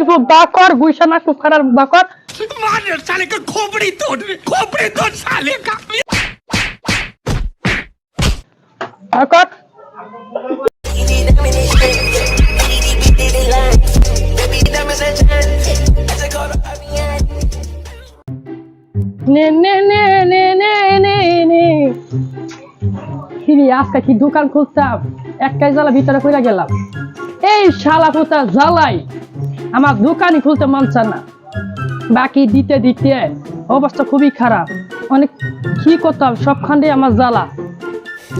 হারামির ফুপ বাকর গুইসা না খুব খারাপ বাকর मार साले का खोपड़ी तोड़ खोपड़ी तोड़ साले का বাকর নে নে নে নে নে নে নে কিরে আজকে কি দোকান খুলতাম একটাই জ্বালা ভিতরে কইরা গেলাম এই শালা পোতা জ্বালাই আমার দোকানই খুলতে মন চায় না। বাকি দিতে দিতে অবস্থা খুবই খারাপ। অনেক কি করতাম সবখানে আমার জ্বালা।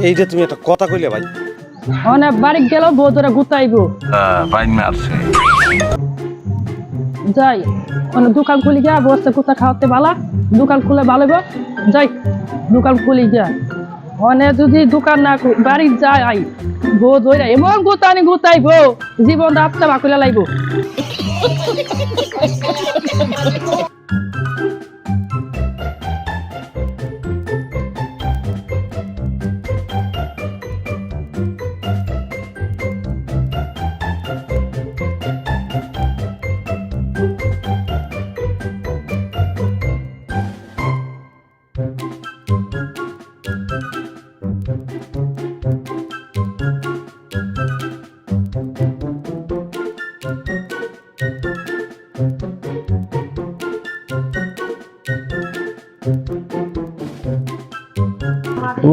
এইটা তুমি একটা কথা কইলে ভাই। অনেক বাড়ি গেল বউ ধরে গুতাইবো। বাইন মারছে যাই অনেক দোকান খুলি গিয়া বসতে কোথা খাওয়াতে বালা। দোকান খুলে ভালো যাই দোকান খুলি গিয়া। অনেক যদি দোকান না বাড়ি যায় আই। বউ ধরে এমন গুতানি গুতাইবো জীবন রাতটা বাকুলা লাইব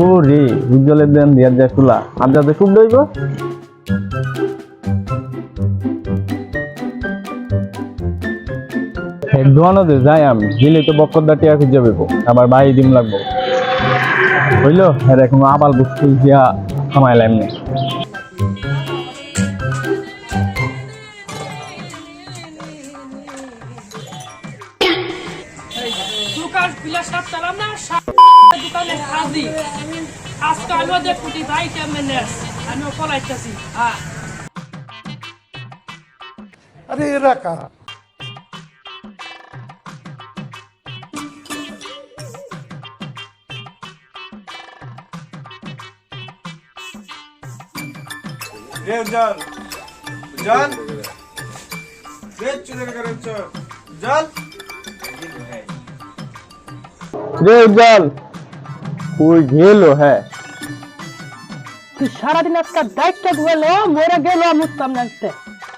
ও রে উজ্জ্বলের দেন দিয়ার যা খোলা। আর যাতে খুব দইব দোয়ানো দে যাই আমি। গেলে তো বক্কর দাটিয়া খুঁজে পেবো আবার বাই দিন লাগবো। হইল আর এখন আবার বুঝতে গিয়া কামাইলাম না দোকান খুলে সব চালাম না দোকানে হাজি আজকে আমি ওদের কুটি ভাই কেমন আমি পলাইতেছি হ্যাঁ আরে এরা কারা রে উজ্জ্বল উজ্জ্বল রে চুলে করে উজ্জ্বল উজ্জ্বল রে উজ্জ্বল ওই গেল হ্যাঁ। তুই সারাদিন আজকে দায়িত্ব ধুয়েলো মরে গেল আমি উঠতাম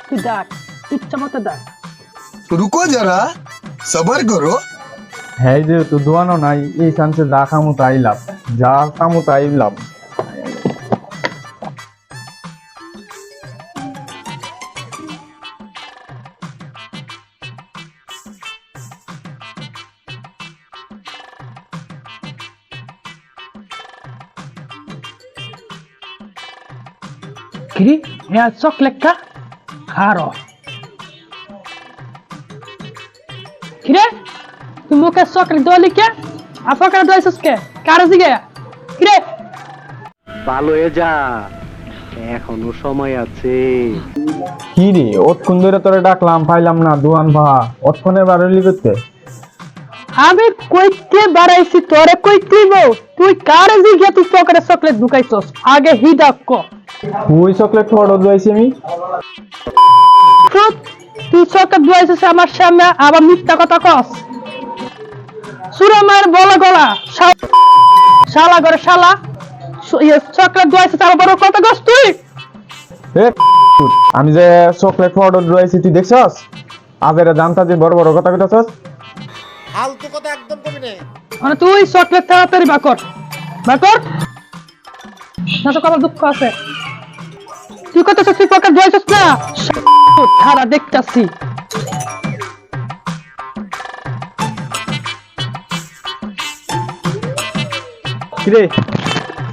তুই ডাক ইচ্ছা মতো ডাক রুকো যারা সবার করো। হ্যাঁ যে তো দোয়ানো নাই এই চান্সে যা খামো তাই লাভ। যা খামো তাই লাভ। কিরে হ্যাঁ চকলেট কা হারো কিরে তুই মুখে চকলেট দোয়ালি কে? আফাকার দোয়াইছিস কে? কারে জিগে? কিরে ভালো হয়ে যা। এখনও সময় আছে। কি রে অতক্ষণ ধরে তোরে ডাকলাম পাইলাম না দোয়ান ভা। অতক্ষণে বারলি করতে আমি কইতে বাড়াইছি তোরে কইতে বউ তুই কারে জিগে তুই পকেটে চকলেট ঢুকাইছস। আগে হিদাক ক। ওই চকলেট খাওয়ার যাইছি আমি। তুই চকলেট দোয়াইছিস আমার সামনে আবার মিথ্যা কথা কস। সুরমায়ের বলা গলা শালা করে শালা। ইয়ে, চকলেট দোয়াইছিস আবার বড় কথা কস তুই। আমি যে চকলেট খাওয়ার যাইছি তুই দেখছস? আজেরা জানতা যে বড় বড় কথা কইতাছস। মানে তুই চকলেট তাড়াতাড়ি বাকর। বাকর? না তো আমার দুঃখ আছে। কত তুই পকেট ধুয়েছিস না? খারা দেখতাছি। কিরে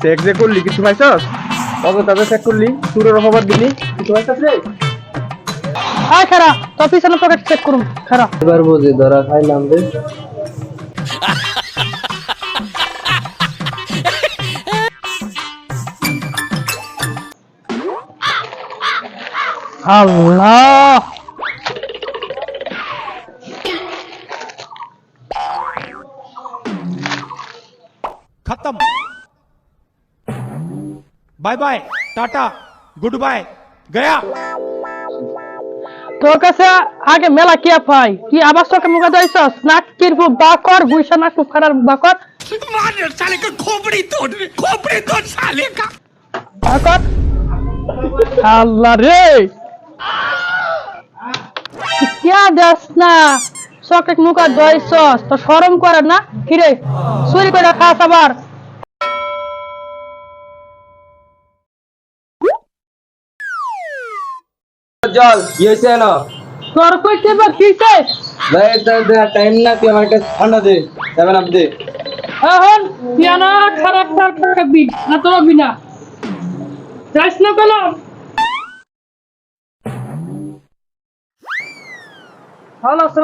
চেক যে করলি কিছু পাইছস? কবে তবে চেক করলি? সুরের খবর দিলি? কিছু পাইছস রে? আয় খারা তোর পিছনে পকেট চেক করুন খারা। এবার বুঝি ধরা খাইলাম রে। আল্লাহ। খতম। Bye bye tata good bye Gaya. তোর কাছে আগে মেলা কি পাই কি আবার তোকে মুখে দিয়েছ স্নাক কিরবো বাকর গুইসা না কুখারার বাকর। মানে শালে কা খোপড়ি তোর খোপড়ি তোর শালে কা বাকর। আল্লাহ রে! কিয়া দেস না? চোখে মুখে দিয়েছস তো শরম করে না? কিরে? চুরি করে খাস আবার। জল কি হয়েছে না তোর কইছে বা কিছে টাইম না তুই আমার কাছে ঠান্ডা দে সেভেন আপ দে। এখন পিয়ানা খারাপ খারাপ খাবি না তোর বিনা যাইস না পেলাম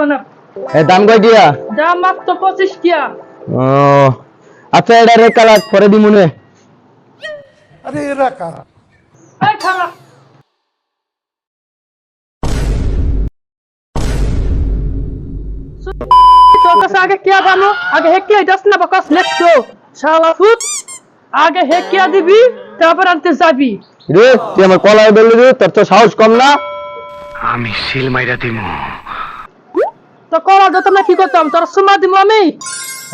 মানে? দাম দাম আচ্ছা আগে জানো আগে ফুট আগে দিবি তারপর আনতে যাবি। রে তুই আমার কলায় বেলে রে তোর তো সাহস কম না। আমি সিল মাইরা দিমু। তো করা যেত না কি করতাম। তোর সুমা দিব আমি।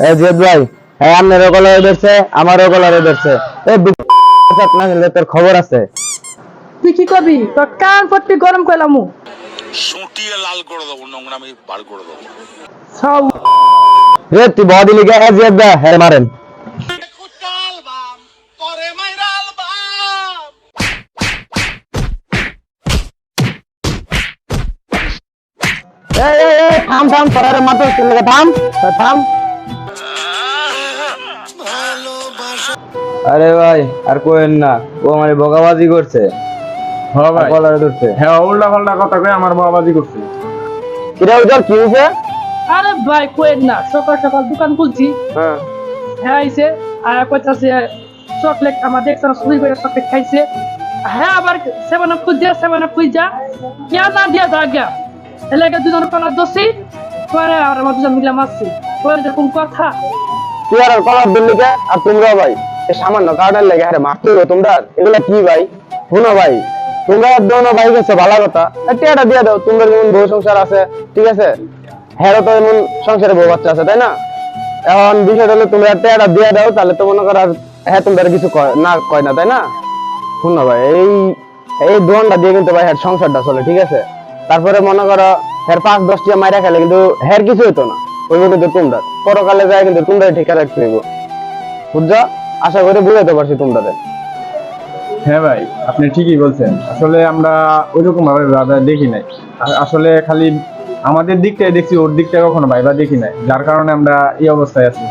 এ জেদ ভাই হ্যাঁ আপনারও কলারে ধরছে আমারও কলারে ধরছে। এ না নিলে তোর খবর আছে। তুই কি করবি? তোর কান পট্টি গরম করলাম সুটিয়ে লাল করে দেবো নোংরা আমি বার করে দেবো। সব রে তুই বডি লিগে এ জেদ ভাই হ্যাঁ মারেন। থাম থাম পরার মাত্র চলে থাম থাম। আরে ভাই আর কোয়েন না ও আমার বগাবাজি করছে। হ্যাঁ ভাই। কলারে ধরছে। হ্যাঁ উল্টা পাল্টা কথা কয়ে আমার বাবাজি করছে। কিরে উজর কি হয়েছে আরে ভাই কোয়েন না সকাল সকাল দোকান খুলছি। হ্যাঁ। হ্যাঁ আইছে আর কইতাছে চকলেট আমার দেখছ না চুরি করে চকলেট খাইছে। হ্যাঁ আবার সেভেন আপ খুঁজছে সেভেন আপ খুঁজা কিয়া না দিয়া যা গিয়া হ্যাঁ তো এমন সংসারে তাই না? এখন বিষয়টা হলো, তোমরা টিয়াটা দিয়ে দাও, তাহলে তো মনে করো হ্যাঁ তোমরা কিছু ভাই, এই দোনটা দিয়ে কিন্তু ভাই হ্যাঁ সংসারটা চলে, ঠিক আছে? তারপরে মনে করো হ্যাঁ পাঁচ দশটা মাইরা খেলে, কিন্তু হ্যার কিছু হতো না। ওই কিন্তু তোমরা। পরকালে যায় কিন্তু তোমরা ঠিক রাখতে হইব। বুঝছ? আশা করি বুঝাইতে পারছি তোমাদের হ্যাঁ ভাই, আপনি ঠিকই বলছেন। আসলে আমরা ওইরকম ভাবে ভাবে দেখি নাই। আসলে খালি আমাদের দিকটাই দেখছি, ওর দিকটা কখনো ভাইবা দেখি নাই। যার কারণে আমরা এই অবস্থায় আছি।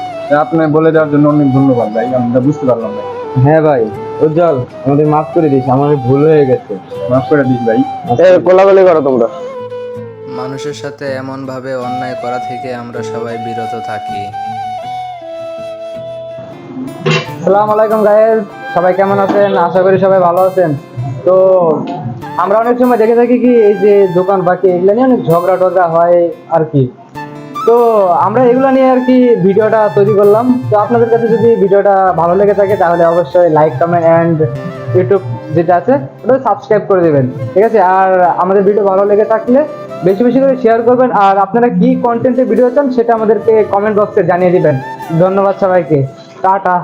আপনি বলে দেওয়ার জন্য অনেক ধন্যবাদ ভাই, আমরা বুঝতে পারলাম ভাই। হ্যাঁ ভাই উজ্জ্বল আমাদের মাফ করে দিস আমাদের ভুল হয়ে গেছে। মাফ করে দিস ভাই। কোলাগুলি করো তোমরা। মানুষের সাথে এমনভাবে অন্যায় করা থেকে আমরা সবাই বিরত থাকি। সালাম আলাইকুম গায়েস সবাই কেমন আছেন? আশা করি সবাই ভালো আছেন। তো আমরা অনেক সময় দেখে থাকি কি এই যে দোকান বাকি এগুলো নিয়ে অনেক ঝগড়া টগড়া হয় আর কি। তো আমরা এগুলো নিয়ে আর কি ভিডিওটা তৈরি করলাম। তো আপনাদের কাছে যদি ভিডিওটা ভালো লেগে থাকে, তাহলে অবশ্যই লাইক কমেন্ট অ্যান্ড ইউটিউব যেটা আছে, ওটা সাবস্ক্রাইব করে দেবেন। ঠিক আছে? আর আমাদের ভিডিও ভালো লেগে থাকলে বেশি বেশি করে শেয়ার করবেন। আর আপনারা কি কন্টেন্টের ভিডিও চান, সেটা আমাদেরকে কমেন্ট বক্সে জানিয়ে দিবেন। ধন্যবাদ সবাইকে। টাটা।